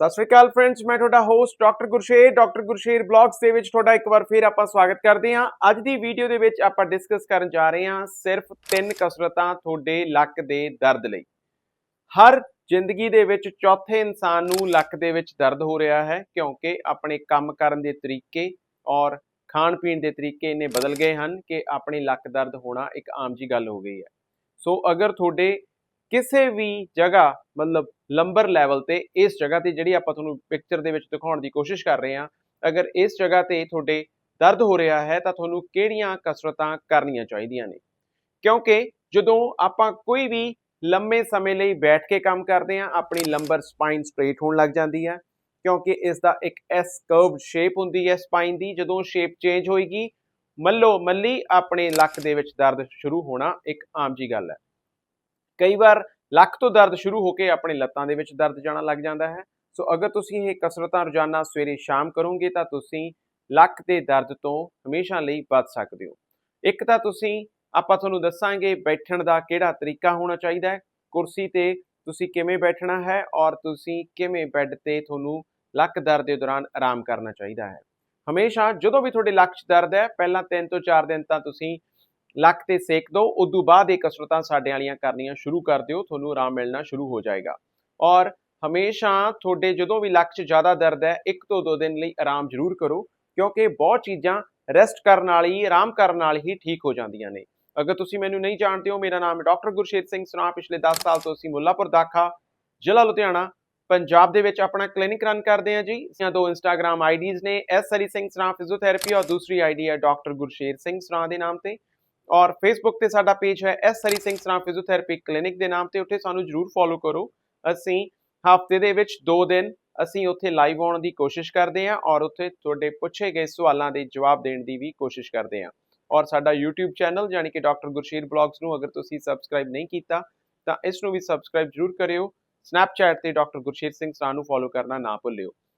ਸਤਿ ਸ਼੍ਰੀ ਅਕਾਲ ਫਰੈਂਡਸ ਮੈਂ ਤੁਹਾਡਾ host doctor Gursher doctor Gursher vlogs ਦੇ ਵਿੱਚ ਤੁਹਾਡਾ ਇੱਕ ਵਾਰ ਫਿਰ ਆਪਾਂ ਸਵਾਗਤ ਕਰਦੇ ਹਾਂ। ਅੱਜ ਦੀ ਵੀਡੀਓ ਦੇ ਵਿੱਚ ਆਪਾਂ ਡਿਸਕਸ ਕਰਨ ਜਾ ਰਹੇ ਹਾਂ ਸਿਰਫ ਤਿੰਨ ਕਸਰਤਾਂ ਤੁਹਾਡੇ ਲੱਕ ਦੇ ਦਰਦ ਲਈ। ਹਰ ਜ਼ਿੰਦਗੀ ਦੇ ਵਿੱਚ ਚੌਥੇ ਇਨਸਾਨ ਨੂੰ ਲੱਕ ਦੇ ਵਿੱਚ ਦਰਦ ਹੋ ਰਿਹਾ ਹੈ ਕਿਉਂਕਿ ਆਪਣੇ ਕੰਮ ਕਰਨ ਦੇ ਤਰੀਕੇ ਔਰ ਖਾਣ ਪੀਣ ਦੇ ਤਰੀਕੇ ਇੰਨੇ ਬਦਲ ਗਏ ਹਨ ਕਿ ਆਪਣੇ ਲੱਕ ਦਰਦ ਹੋਣਾ ਇੱਕ ਆਮ ਜੀ ਗੱਲ ਹੋ ਗਈ ਹੈ। ਸੋ ਅਗਰ ਤੁਹਾਡੇ ਕਿਸੇ ਵੀ ਜਗ੍ਹਾ, ਮਤਲਬ ਲੰਬਰ ਲੈਵਲ ਤੇ ਇਸ ਜਗ੍ਹਾ ਤੇ ਜਿਹੜੀ ਆਪਾਂ ਤੁਹਾਨੂੰ ਪਿਕਚਰ ਦੇ ਵਿੱਚ ਦਿਖਾਉਣ ਦੀ ਕੋਸ਼ਿਸ਼ ਕਰ ਰਹੇ ਹਾਂ, ਅਗਰ ਇਸ ਜਗ੍ਹਾ ਤੇ ਤੁਹਾਡੇ ਦਰਦ ਹੋ ਰਿਹਾ ਹੈ ਤਾਂ ਤੁਹਾਨੂੰ ਕਿਹੜੀਆਂ ਕਸਰਤਾਂ ਕਰਨੀਆਂ ਚਾਹੀਦੀਆਂ ਨੇ? ਕਿਉਂਕਿ ਜਦੋਂ ਆਪਾਂ ਕੋਈ ਵੀ ਲੰਮੇ ਸਮੇਂ ਲਈ ਬੈਠ ਕੇ ਕੰਮ ਕਰਦੇ ਹਾਂ, ਆਪਣੀ ਲੰਬਰ ਸਪਾਈਨ ਸਟ੍ਰੇਟ ਹੋਣ ਲੱਗ ਜਾਂਦੀ ਹੈ, ਕਿਉਂਕਿ ਇਸ ਦਾ ਇੱਕ ਐਸ ਕਰਵਡ ਸ਼ੇਪ ਹੁੰਦੀ ਹੈ ਸਪਾਈਨ ਦੀ, ਜਦੋਂ ਸ਼ੇਪ ਚੇਂਜ ਹੋਏਗੀ ਮੱਲੋ ਮੱਲੀ ਆਪਣੇ ਲੱਕ ਦੇ ਵਿੱਚ ਦਰਦ ਸ਼ੁਰੂ ਹੋਣਾ ਇੱਕ ਆਮ ਜੀ ਗੱਲ ਹੈ। ਕਈ ਵਾਰ ਲੱਕ ਤੋਂ ਦਰਦ ਸ਼ੁਰੂ ਹੋ ਕੇ ਆਪਣੇ ਲੱਤਾਂ ਦੇ ਵਿੱਚ ਦਰਦ ਜਾਣਾ ਲੱਗ ਜਾਂਦਾ ਹੈ। ਸੋ ਅਗਰ ਤੁਸੀਂ ਇਹ ਕਸਰਤਾਂ ਰੋਜ਼ਾਨਾ ਸਵੇਰੇ ਸ਼ਾਮ ਕਰੋਗੇ ਤਾਂ ਤੁਸੀਂ ਲੱਕ ਦੇ ਦਰਦ ਤੋਂ ਹਮੇਸ਼ਾ ਲਈ ਬਚ ਸਕਦੇ ਹੋ। ਇੱਕ ਤਾਂ ਤੁਸੀਂ, ਆਪਾਂ ਤੁਹਾਨੂੰ ਦੱਸਾਂਗੇ ਬੈਠਣ ਦਾ ਕਿਹੜਾ ਤਰੀਕਾ ਹੋਣਾ ਚਾਹੀਦਾ ਹੈ। ਕੁਰਸੀ ਤੇ ਤੁਸੀਂ ਕਿਵੇਂ ਬੈਠਣਾ ਹੈ ਔਰ ਤੁਸੀਂ ਕਿਵੇਂ ਬੈੱਡ ਤੇ ਤੁਹਾਨੂੰ ਲੱਕ ਦਰਦ ਦੇ ਦੌਰਾਨ ਆਰਾਮ ਕਰਨਾ ਚਾਹੀਦਾ ਹੈ। ਹਮੇਸ਼ਾ ਜਦੋਂ ਵੀ ਤੁਹਾਡੇ ਲੱਕ 'ਚ ਦਰਦ ਹੈ, ਪਹਿਲਾਂ 3 ਤੋਂ 4 ਦਿਨ ਤਾਂ ਤੁਸੀਂ ਲੱਕ ਤੇ ਸੇਕ ਦਿਓ ਉਦੋਂ ਬਾਅਦ ਇਹ ਕਸਰਤਾਂ ਸਾਡੇ ਵਾਲੀਆਂ ਕਰਨੀਆਂ ਸ਼ੁਰੂ ਕਰ ਦਿਓ, ਤੁਹਾਨੂੰ ਆਰਾਮ ਮਿਲਣਾ ਸ਼ੁਰੂ ਹੋ ਜਾਏਗਾ। ਔਰ ਹਮੇਸ਼ਾ ਤੁਹਾਡੇ ਜਦੋਂ ਵੀ ਲੱਕ 'ਚ ਜ਼ਿਆਦਾ ਦਰਦ ਹੈ, ਇੱਕ ਤੋਂ ਦੋ ਦਿਨ ਲਈ ਆਰਾਮ ਜ਼ਰੂਰ ਕਰੋ, ਕਿਉਂਕਿ ਬਹੁਤ ਚੀਜ਼ਾਂ ਰੈਸਟ ਕਰਨ ਵਾਲੀ ਆਰਾਮ ਕਰਨ ਨਾਲ ਹੀ ਠੀਕ ਹੋ ਜਾਂਦੀਆਂ ਨੇ। ਅਗਰ ਤੁਸੀਂ ਮੈਨੂੰ ਨਹੀਂ ਜਾਣਦੇ ਹੋ, ਮੇਰਾ ਨਾਮ ਹੈ ਡਾਕਟਰ ਗੁਰਸ਼ੇਤ ਸਿੰਘ ਸਰਾ ਪਿਛਲੇ 10 ਸਾਲ ਤੋਂ ਅਸੀਂ ਮੁੱਲਾਪੁਰ ਦਾਖਾ, ਜ਼ਿਲ੍ਹਾ ਲੁਧਿਆਣਾ, ਪੰਜਾਬ ਦੇ ਵਿੱਚ ਆਪਣਾ ਕਲੀਨਿਕ ਰਨ ਕਰਦੇ ਹਾਂ ਜੀ। ਇਸਾਂ ਦੋ ਇੰਸਟਾਗ੍ਰam ਆਈਡੀਜ਼ ਨੇ, ਐਸ ਹਰੀ ਸਿੰਘ ਸਰਾ ਫਿਜ਼ੀਓਥੈਰੇਪੀ ਔਰ ਦੂਸਰੀ ਆਈਡੀ ਹੈ ਡਾਕਟਰ ਗੁਰਸ਼ੇਰ ਸਿੰਘ ਸਰਾ ਦੇ ਨਾਮ ਤੇ। ਔਰ ਫੇਸਬੁੱਕ ਤੇ ਸਾਡਾ ਪੇਜ ਹੈ S Hari Singh Sara physiotherapy clinic ਦੇ ਨਾਮ ਤੇ, ਉੱਥੇ ਸਾਨੂੰ ਜਰੂਰ ਫੋਲੋ ਕਰੋ। ਅਸੀਂ ਹਫ਼ਤੇ ਦੇ ਵਿੱਚ 2 ਦਿਨ ਅਸੀਂ ਉੱਥੇ ਲਾਈਵ ਆਉਣ ਦੀ ਕੋਸ਼ਿਸ਼ ਕਰਦੇ ਹਾਂ ਔਰ ਉੱਥੇ ਤੁਹਾਡੇ ਪੁੱਛੇ ਗਏ ਸਵਾਲਾਂ ਦੇ ਜਵਾਬ ਦੇਣ ਦੀ ਵੀ ਕੋਸ਼ਿਸ਼ ਕਰਦੇ ਹਾਂ। ਔਰ ਸਾਡਾ YouTube ਚੈਨਲ ਯਾਨੀ ਕਿ ਡਾਕਟਰ ਗੁਰਸ਼ੀਰ ਬਲੌਗਸ ਨੂੰ ਅਗਰ ਤੁਸੀਂ ਸਬਸਕ੍ਰਾਈਬ ਨਹੀਂ ਕੀਤਾ, ਤਾਂ ਇਸ ਨੂੰ ਵੀ ਸਬਸਕ੍ਰਾਈਬ ਜਰੂਰ ਕਰਿਓ। ਸਨੈਪਚੈਟ ਤੇ ਡਾਕਟਰ ਗੁਰਸ਼ੀਰ ਸਿੰਘ ਸਰਾ ਨੂੰ ਫੋਲੋ ਕਰਨਾ ਨਾ ਭੁੱਲਿਓ।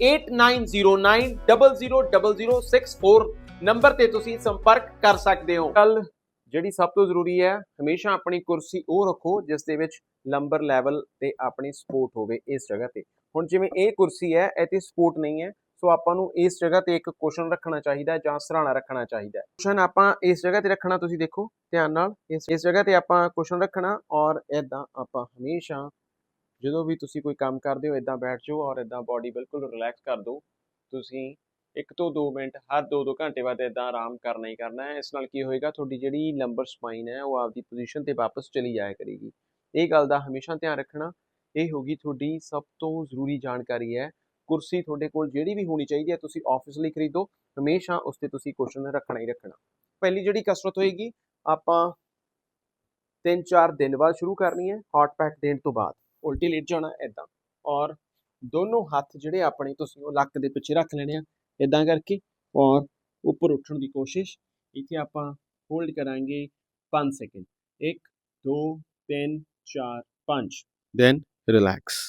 8909000064 ਨੰਬਰ ਤੇ ਤੁਸੀਂ ਸੰਪਰਕ ਕਰ ਸਕਦੇ ਹੋ। ਕੱਲ ਜਿਹੜੀ ਸਭ ਤੋਂ ਜ਼ਰੂਰੀ ਹੈ, ਹਮੇਸ਼ਾ ਆਪਣੀ ਕੁਰਸੀ ਉਹ ਰੱਖੋ ਜਿਸ ਦੇ ਵਿੱਚ ਲੰਬਰ ਲੈਵਲ ਤੇ ਆਪਣੀ ਸਪੋਰਟ ਹੋਵੇ ਇਸ ਜਗ੍ਹਾ ਤੇ। ਹੁਣ ਜਿਵੇਂ ਇਹ ਕੁਰਸੀ ਹੈ, ਇਹ ਤੇ ਸਪੋਰਟ ਨਹੀਂ ਹੈ, ਸੋ ਆਪਾਂ ਨੂੰ ਇਸ ਜਗ੍ਹਾ ਤੇ ਇੱਕ ਕੁਸ਼ਨ ਰੱਖਣਾ ਚਾਹੀਦਾ ਜਾਂ ਸਰਾਣਾ ਰੱਖਣਾ ਚਾਹੀਦਾ ਕੁਸ਼ਨ ਆਪਾਂ ਇਸ ਜਗ੍ਹਾ ਤੇ ਰੱਖਣਾ ਤੁਸੀਂ ਦੇਖੋ, ਧਿਆਨ ਨਾਲ, ਇਸ ਇਸ ਜਗ੍ਹਾ ਤੇ ਆਪਾਂ ਕੁਸ਼ਨ ਰੱਖਣਾ ਔਰ ਇਦਾਂ ਆਪਾਂ ਹਮੇਸ਼ਾ ਜਦੋਂ ਵੀ ਤੁਸੀਂ ਕੋਈ ਕੰਮ ਕਰਦੇ ਹੋ ਇਦਾਂ ਬੈਠ ਜਾਓ ਔਰ ਇਦਾਂ ਬਾਡੀ ਬਿਲਕੁਲ ਰਿਲੈਕਸ ਕਰ ਦਿਓ। ਤੁਸੀਂ ਇੱਕ ਤੋਂ 2 ਮਿੰਟ, ਹਰ 2-2 ਘੰਟੇ ਬਾਅਦ ਇਦਾਂ ਆਰਾਮ ਕਰਨਾ ਹੀ ਕਰਨਾ ਹੈ। ਇਸ ਨਾਲ ਕੀ ਹੋਏਗਾ, ਤੁਹਾਡੀ ਜਿਹੜੀ ਲੰਬਰ ਸਪਾਈਨ ਹੈ, ਉਹ ਆਪਦੀ ਪੋਜੀਸ਼ਨ ਤੇ ਵਾਪਸ ਚਲੀ ਜਾਇਆ ਕਰੇਗੀ। ਇਹ ਗੱਲ ਦਾ ਹਮੇਸ਼ਾ ਧਿਆਨ ਰੱਖਣਾ, ਇਹ ਹੋਗੀ ਤੁਹਾਡੀ ਸਭ ਤੋਂ ਜ਼ਰੂਰੀ ਜਾਣਕਾਰੀ ਹੈ। ਕੁਰਸੀ ਤੁਹਾਡੇ ਕੋਲ ਜਿਹੜੀ ਵੀ ਹੋਣੀ ਚਾਹੀਦੀ ਹੈ, ਤੁਸੀਂ ਆਫਿਸ ਲਈ ਖਰੀਦੋ। ਹਮੇਸ਼ਾ ਉਸ ਤੇ ਤੁਸੀਂ ਕੁਸ਼ਨ ਰੱਖਣਾ ਹੀ ਰੱਖਣਾ। ਪਹਿਲੀ ਜਿਹੜੀ ਕਸਰਤ ਹੋਏਗੀ, ਆਪਾਂ 3-4 ਦਿਨ ਬਾਅਦ ਸ਼ੁਰੂ ਕਰਨੀ ਹੈ ਹੌਟ ਪੈਕ ਦੇਣ ਤੋਂ ਬਾਅਦ। ਉਲਟੀ ਲੇਟ ਜਾਣਾ ਇਦਾਂ ਔਰ ਦੋਨੋਂ ਹੱਥ ਜਿਹੜੇ ਆਪਣੇ ਤੁਸੀਂ ਉਹ ਲੱਕ ਦੇ ਪਿੱਛੇ ਰੱਖ ਲੈਣੇ ਆ ਇਦਾਂ ਕਰਕੇ। ਔਰ ਉੱਪਰ ਉੱਠਣ ਦੀ ਕੋਸ਼ਿਸ਼, ਇੱਥੇ ਆਪਾਂ ਹੋਲਡ ਕਰਾਂਗੇ 5 ਸੈਕਿੰਡ। 1 2 3 4 5 ਦੈਨ ਰਿਲੈਕਸ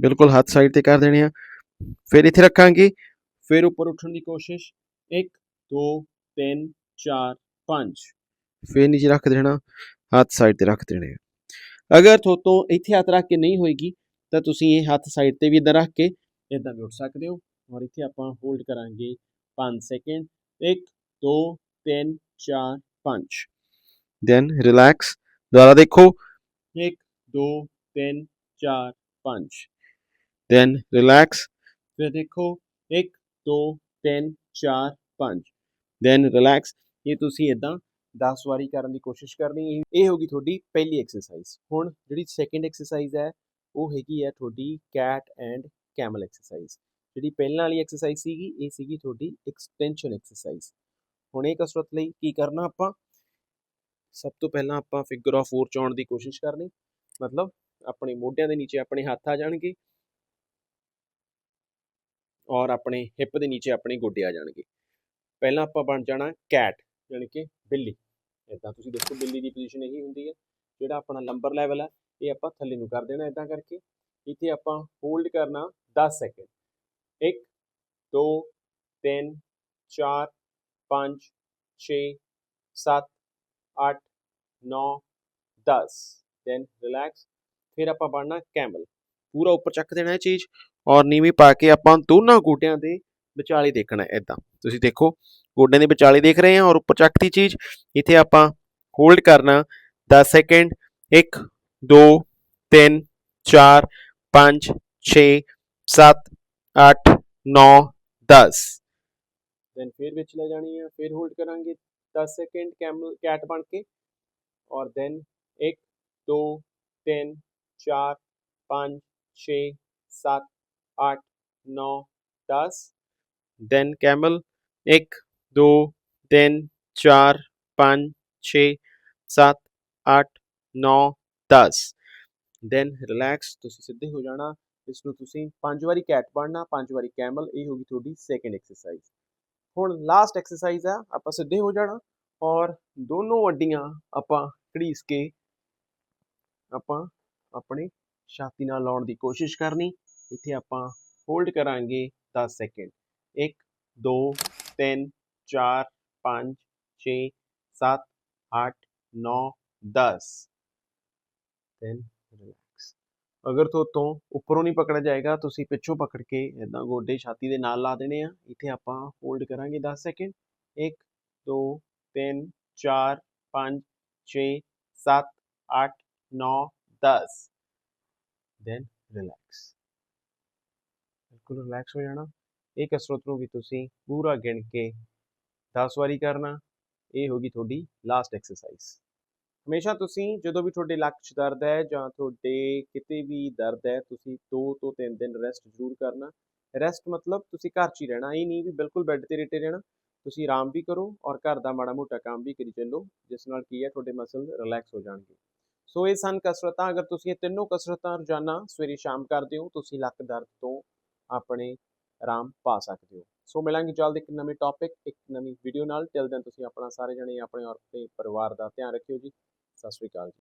ਬਿਲਕੁਲ ਹੱਥ ਸਾਈਡ ਤੇ ਕਰ ਦੇਣੇ ਆ। ਫਿਰ ਇੱਥੇ ਰੱਖਾਂਗੇ। ਫਿਰ ਉੱਪਰ ਉੱਠਣ ਦੀ ਕੋਸ਼ਿਸ਼। 1 2 3 4 5 ਫਿਰ ਨੀਚੇ ਰੱਖ ਦੇਣਾ। ਹੱਥ ਸਾਈਡ ਤੇ ਰੱਖ ਦੇਣੇ ਆ। ਅਗਰ ਤੁਹਾਤੋਂ ਇੱਥੇ ਹੱਥ ਰੱਖ ਕੇ ਨਹੀਂ ਹੋਏਗੀ, ਤਾਂ ਤੁਸੀਂ ਇਹ ਹੱਥ ਸਾਈਡ ਤੇ ਵੀ ਇਦਾਂ ਰੱਖ ਕੇ ਇਦਾਂ ਵੀ ਉੱਠ ਸਕਦੇ ਹੋ। ਔਰ ਇੱਥੇ ਆਪਾਂ ਹੋਲਡ ਕਰਾਂਗੇ 5 ਸੈਕਿੰਡ 1 2 3 4 5 ਦੈਨ ਰਿਲੈਕਸ ਦੁਬਾਰਾ ਦੇਖੋ। 1 2 3 4 5 ਦੈਨ ਰਿਲੈਕਸ ਫਿਰ ਦੇਖੋ। 1 2 3 4 5 ਦੈਨ ਰਿਲੈਕਸ ਇਹ ਤੁਸੀਂ ਇਦਾਂ 10 ਵਾਰੀ ਕਰਨ ਦੀ ਕੋਸ਼ਿਸ਼ ਕਰਨੀ, ਇਹ ਇਹ ਹੋਗੀ ਤੁਹਾਡੀ ਪਹਿਲੀ ਐਕਸਰਸਾਈਜ਼ ਹੁਣ ਜਿਹੜੀ ਸੈਕੰਡ ਐਕਸਰਸਾਈਜ਼ ਹੈ, ਉਹ ਹੈਗੀ ਹੈ ਤੁਹਾਡੀ ਕੈਟ ਐਂਡ ਕੈਮਲ ਐਕਸਰਸਾਈਜ਼ ਜਿਹੜੀ ਪਹਿਲਾਂ ਵਾਲੀ ਐਕਸਰਸਾਈਜ਼ ਸੀਗੀ, ਇਹ ਸੀਗੀ ਤੁਹਾਡੀ ਐਕਸਟੈਂਸ਼ਨ ਐਕਸਰਸਾਈਜ਼ ਹੁਣ ਇਹ ਕਸਰਤ ਲਈ ਕੀ ਕਰਨਾ ਆਪਾਂ? ਸਭ ਤੋਂ ਪਹਿਲਾਂ ਆਪਾਂ ਫਿਗਰ ਆਫ 4 ਚ ਆਉਣ ਦੀ ਕੋਸ਼ਿਸ਼ ਕਰਨੀ। ਮਤਲਬ ਆਪਣੇ ਮੋਢਿਆਂ ਦੇ ਨੀਚੇ ਆਪਣੇ ਹੱਥ ਆ ਜਾਣਗੇ ਔਰ ਆਪਣੇ ਹਿੱਪ ਦੇ ਨੀਚੇ ਆਪਣੇ ਗੋਡੇ ਆ ਜਾਣਗੇ। ਪਹਿਲਾਂ ਆਪਾਂ ਬਣ ਜਾਣਾ ਕੈਟ ਯਾਨੀ ਕਿ ਬਿੱਲੀ। ਇਦਾਂ ਤੁਸੀਂ ਦੇਖੋ ਬਿੱਲੀ ਦੀ ਪੋਜੀਸ਼ਨ ਇਹੀ ਹੁੰਦੀ ਹੈ, ਜਿਹੜਾ ਆਪਣਾ ਲੰਬਰ ਲੈਵਲ ਹੈ, ਇਹ ਆਪਾਂ ਥੱਲੇ ਨੂੰ ਕਰ ਦੇਣਾ ਇਦਾਂ ਕਰਕੇ। ਇੱਥੇ ਆਪਾਂ ਹੋਲਡ ਕਰਨਾ 10 ਸੈਕਿੰਡ 1 2 3 4 5 6 7 8 9 10 ਦੈਨ ਰਿਲੈਕਸ ਫਿਰ ਆਪਾਂ ਬਣਨਾ ਕੈਮਲ ਪੂਰਾ ਉੱਪਰ ਚੱਕ ਦੇਣਾ ਇਹ ਚੀਜ਼। ਔਰ ਨੀਵੀਂ ਪਾ ਕੇ ਆਪਾਂ ਦੋਨਾਂ ਗੋਟਿਆਂ ਦੇ ਵਿਚਾਲੇ ਦੇਖਣਾ ਇਦਾਂ ਤੁਸੀਂ ਦੇਖੋ, ਗੋਡਿਆਂ ਦੇ ਵਿਚਾਲੇ ਦੇਖ ਰਹੇ ਹਾਂ ਔਰ ਉੱਪਰ ਚੱਕਤੀ ਚੀਜ਼। ਇੱਥੇ ਆਪਾਂ ਹੋਲਡ ਕਰਨਾ। 10 ਸੈਕਿੰਡ 1 2 3 4 5 6 7 8 9 10 ਦੈਨ ਫਿਰ ਵਿੱਚ ਲੈ ਜਾਣੀ ਹੈ। ਫਿਰ ਹੋਲਡ ਕਰਾਂਗੇ। 10 ਸੈਕਿੰਡ ਕੈਮਲ ਕੈਟ ਬਣ ਕੇ। ਔਰ then 1 2 3 4 5 6 7 8 9 10 then camel 1 2 3 4 5 6 7 8 9 10 then relax ਤੁਸੀਂ ਸਿੱਧੇ ਹੋ ਜਾਣਾ। ਇਸ ਨੂੰ ਤੁਸੀਂ ਪੰਜ ਵਾਰੀ ਕੈਟ ਬਣਨਾ, ਪੰਜ ਵਾਰੀ ਕੈਮਲ ਇਹ ਹੋਗੀ ਤੁਹਾਡੀ ਸੈਕੰਡ ਐਕਸਰਸਾਈਜ਼ ਹੁਣ ਲਾਸਟ ਐਕਸਰਸਾਈਜ਼ ਆ, ਆਪਾਂ ਸਿੱਧੇ ਹੋ ਜਾਣਾ। ਔਰ ਦੋਨੋਂ ਅੱਡੀਆਂ ਆਪਾਂ ਘੜੀਸ ਕੇ ਆਪਾਂ ਆਪਣੇ ਛਾਤੀ ਨਾਲ ਲਾਉਣ ਦੀ ਕੋਸ਼ਿਸ਼ ਕਰਨੀ। ਇੱਥੇ ਆਪਾਂ ਹੋਲਡ ਕਰਾਂਗੇ 10 ਸੈਕਿੰਡ 1 2 3 4 5 6 7 8 9 10 ਦੈਨ ਰਿਲੈਕਸ ਅਗਰ ਤੋਂ ਤੋਂ ਉੱਪਰੋਂ ਨਹੀਂ ਪਕੜਿਆ ਜਾਏਗਾ, ਤੁਸੀਂ ਪਿੱਛੋਂ ਪਕੜ ਕੇ ਇਦਾਂ ਗੋਡੇ ਛਾਤੀ ਦੇ ਨਾਲ ਲਾ ਦੇਣੇ ਆ। ਇੱਥੇ ਆਪਾਂ ਹੋਲਡ ਕਰਾਂਗੇ 10 ਸੈਕਿੰਡ 1 2 3 4 5 6 7 8 9 10 ਦੈਨ ਰਿਲੈਕਸ ਬਿਲਕੁਲ ਰਿਲੈਕਸ ਹੋ ਜਾਣਾ। ਇਹ ਕਸਰਤ ਨੂੰ ਵੀ ਤੁਸੀਂ ਪੂਰਾ ਗਿਣ ਕੇ 10 ਵਾਰੀ ਕਰਨਾ, ਇਹ ਹੋਗੀ ਤੁਹਾਡੀ ਲਾਸਟ ਐਕਸਰਸਾਈਜ਼ ਹਮੇਸ਼ਾ ਤੁਸੀਂ ਜਦੋਂ ਵੀ ਤੁਹਾਡੇ ਲੱਕ 'ਚ ਦਰਦ ਹੈ ਜਾਂ ਤੁਹਾਡੇ ਕਿਤੇ ਵੀ ਦਰਦ ਹੈ, ਤੁਸੀਂ 2 ਤੋਂ 3 ਦਿਨ ਰੈਸਟ ਜ਼ਰੂਰ ਕਰਨਾ। ਰੈਸਟ ਮਤਲਬ ਤੁਸੀਂ ਘਰ 'ਚ ਹੀ ਰਹਿਣਾ ਇਹ ਨਹੀਂ ਵੀ ਬਿਲਕੁਲ ਬੈੱਡ ਤੇ ਲੇਟੇ ਰਹਿਣਾ। ਤੁਸੀਂ ਆਰਾਮ ਵੀ ਕਰੋ ਔਰ ਘਰ ਦਾ ਮਾੜਾ ਮੋਟਾ ਕੰਮ ਵੀ ਕਰੀ ਚੱਲੋ, ਜਿਸ ਨਾਲ ਕੀ ਹੈ ਤੁਹਾਡੇ ਮਸਲ ਰਿਲੈਕਸ ਹੋ ਜਾਣਗੇ। ਸੋ ਇਹ ਸਨ ਕਸਰਤਾਂ, ਅਗਰ ਤੁਸੀਂ ਇਹ ਤਿੰਨੋਂ ਕਸਰਤਾਂ ਰੋਜ਼ਾਨਾ ਸਵੇਰੇ ਸ਼ਾਮ ਕਰਦੇ ਹੋ, ਤੁਸੀਂ ਲੱਕ ਦਰਦ ਤੋਂ ਆਪਣੇ ਆਰਾਮ ਪਾ ਸਕਦੇ ਹੋ। ਸੋ ਮਿਲਾਂਗੇ ਜਲਦ ਇੱਕ ਨਵੇਂ ਟੌਪਿਕ ਇੱਕ ਨਵੀਂ ਵੀਡੀਓ ਨਾਲ। ਟਿਲ ਦਿਨ ਤੁਸੀਂ ਆਪਣਾ ਸਾਰੇ ਜਣੇ ਆਪਣੇ ਔਰ ਆਪਣੇ ਪਰਿਵਾਰ ਦਾ ਧਿਆਨ ਰੱਖਿਓ ਜੀ। ਸਤਿ ਸ਼੍ਰੀ ਅਕਾਲ ਜੀ।